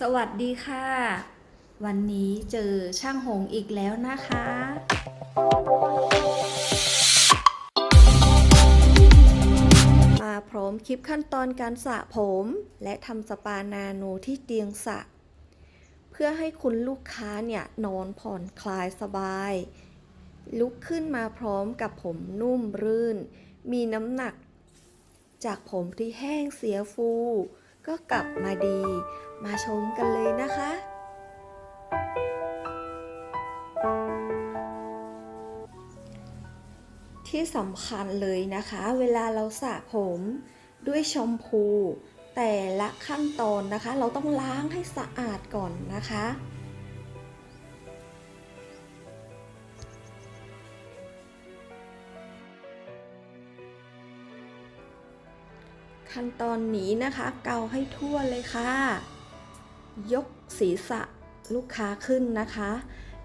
สวัสดีค่ะ วันนี้เจอช่างหงอีกแล้วนะคะ มาพร้อมคลิปขั้นตอนการสระผม และทำสปานาโนที่เตียงสระเพื่อให้คุณลูกค้าเนี่ยนอนผ่อนคลายสบาย ลุกขึ้นมาพร้อมกับผมนุ่มรื่น มีน้ำหนัก จากผมที่แห้งเสียฟู ก็กลับมาดี มาชมกันเลยนะคะที่สำคัญเลยนะคะ เวลาเราสระผมด้วยแชมพู แต่ละขั้นตอนนะคะ เราต้องล้างให้สะอาดก่อนนะคะ ขั้นตอนนี้นะคะ เกาให้ทั่วเลยค่ะ ยกศีรษะลูกค้าขึ้นนะคะ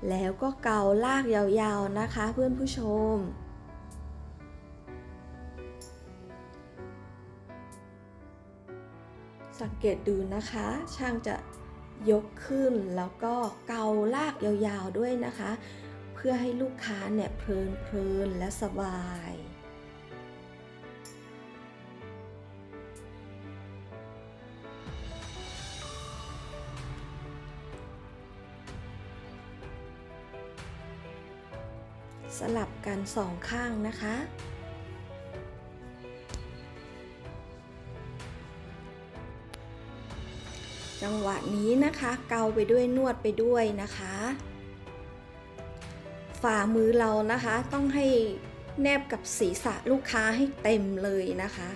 แล้วก็เกาลากยาวๆนะคะ เพื่อนผู้ชม สังเกตดูนะคะ ช่างจะยกขึ้นแล้วก็เกาลากยาวๆด้วยนะคะ เพื่อให้ลูกค้าเนี่ยเพลินเพลินและสบาย สลับกันสองข้างนะคะ จังหวะนี้นะคะเกาไปด้วยนวดไปด้วยนะคะ ฝ่ามือเรานะคะต้องให้แนบกับศีรษะลูกค้าให้เต็มเลยนะคะ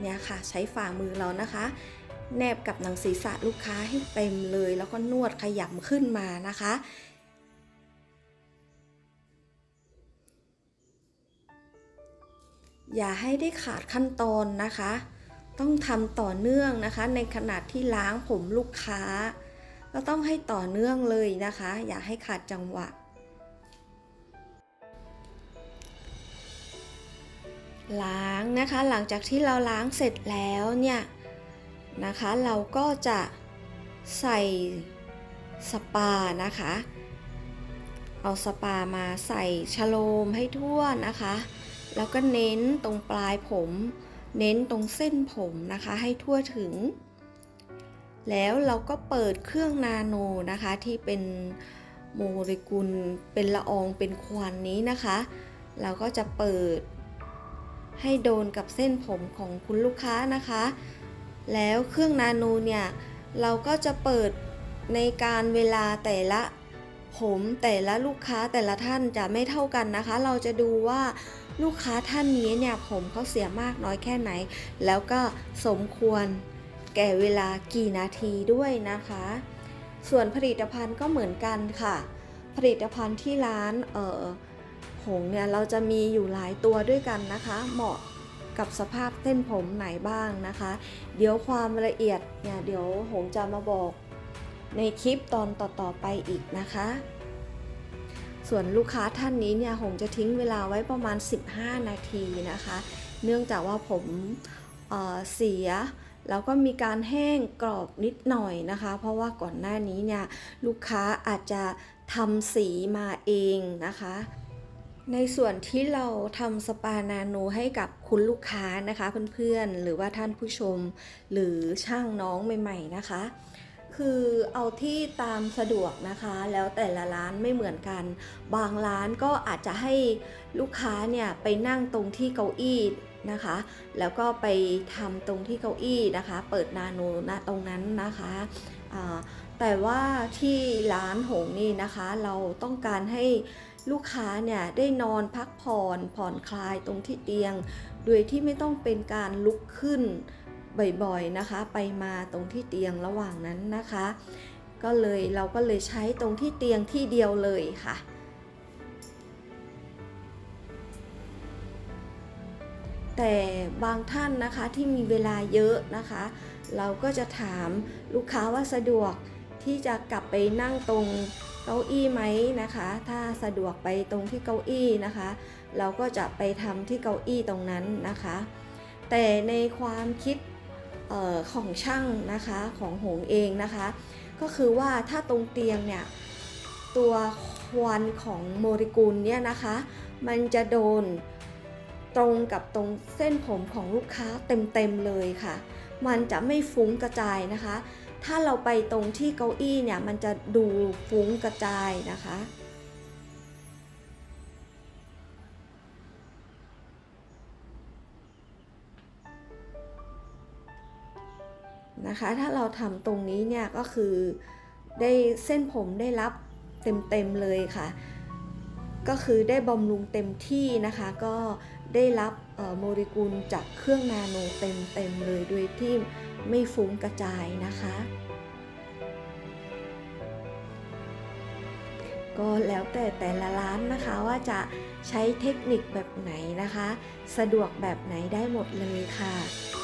เนี่ยค่ะใช้ฝ่ามือเรานะคะ แนบกับหนังศีรษะลูกค้าให้เต็มเลย แล้วก็นวดขยำขึ้นมานะคะ อย่าให้ได้ขาดขั้นตอนนะคะ ต้องทำต่อเนื่องนะคะ ในขณะที่ล้างผมลูกค้า ก็ต้องให้ต่อเนื่องเลยนะคะ อย่าให้ขาดจังหวะ ล้างนะคะหลังจากที่เราล้างเสร็จแล้วเนี่ยนะคะ เราก็จะใส่สปานะคะ เอาสปามาใส่ชโลมให้ทั่วนะคะ แล้วก็เน้นตรงปลายผม เน้นตรงเส้นผมนะคะให้ทั่วถึง แล้วเราก็เปิดเครื่องนาโนนะคะที่เป็นโมเลกุลเป็นละอองเป็นควันนี้นะคะ เราก็จะเปิดให้โดนกับเส้นผมของคุณลูกค้านะคะ แล้วเครื่องนาโนเนี่ยเราก็จะเปิดในการเวลาแต่ละผมแต่ละลูกค้าแต่ละท่านจะไม่เท่ากันนะคะ เราจะดูว่า ลูกค้าท่านนี้เนี่ยผมเขาเสียมากน้อยแค่ไหน แล้วก็สมควรแก่เวลากี่นาทีด้วยนะคะ ส่วนผลิตภัณฑ์ก็เหมือนกันค่ะ ผลิตภัณฑ์ที่ร้านเอ่อหงเนี่ยเราจะมีอยู่หลายตัวด้วยกันนะคะ เหมาะกับสภาพเส้นผมไหนบ้างนะคะ เดี๋ยวความละเอียดเนี่ยเดี๋ยวหงจะมาบอกในคลิปตอนต่อๆไปอีกนะคะ ส่วนลูกค้าท่านนี้เนี่ยหงจะทิ้งเวลาไว้ประมาณ 15 นาทีนะคะ เนื่องจากว่าผมเเสียแล้วก็มีการแห้งกรอบนิดหน่อยนะคะ เพราะว่าก่อนหน้านี้เนี่ยลูกค้าอาจจะทำสีมาเองนะคะ ในส่วนที่เราทำสปานาโนให้กับคุณลูกค้านะคะเพื่อนๆหรือว่าท่านผู้ชมหรือช่างน้องใหม่ ๆนะคะ คือเอาที่ตามสะดวกนะคะ แล้วแต่ละร้านไม่เหมือนกัน บางร้านก็อาจจะให้ลูกค้าเนี่ยไปนั่งตรงที่เก้าอี้นะคะ แล้วก็ไปทำตรงที่เก้าอี้นะคะ เปิดนาโนณตรงนั้นนะคะแต่ว่าที่ร้านหงนี่นะคะ เราต้องการให้ลูกค้าเนี่ยได้นอนพักผ่อนผ่อนคลายตรงที่เตียง โดยที่ไม่ต้องเป็นการลุกขึ้น บ่อยๆนะคะ ไปมาตรงที่เตียงระหว่างนั้นนะคะ ก็เลยเราก็เลยใช้ตรงที่เตียงที่เดียวเลยค่ะ แต่บางท่านนะคะที่มีเวลาเยอะนะคะ เราก็จะถามลูกค้าว่าสะดวกที่จะกลับไปนั่งตรงเก้าอี้ไหมนะคะ ถ้าสะดวกไปตรงที่เก้าอี้นะคะ เราก็จะไปทำที่เก้าอี้ตรงนั้นนะคะ แต่ในความคิด ออของช่างนะคะของหงเองนะคะ ก็คือว่าถ้าตรงเตียงเนี่ยตัวควันของโมเลกุลเนี่ยนะคะ มันจะโดนตรงกับตรงเส้นผมของลูกค้าเต็มๆเลยค่ะ มันจะไม่ฟุ้งกระจายนะคะ ถ้าเราไปตรงที่เก้าอี้เนี่ยมันจะดูฟุ้งกระจายนะคะ นะคะ ถ้าเราทำตรงนี้เนี่ยก็คือได้เส้นผมได้รับเต็มๆเลยค่ะ ก็คือได้บำรุงเต็มที่นะคะ ก็ได้รับโมเลกุลจากเครื่องนาโนเต็มๆเลยโดยที่ไม่ฟุ้งกระจายนะคะ ก็แล้วแต่แต่ละร้านนะคะว่าจะใช้เทคนิคแบบไหนนะคะ สะดวกแบบไหนได้หมดเลยค่ะ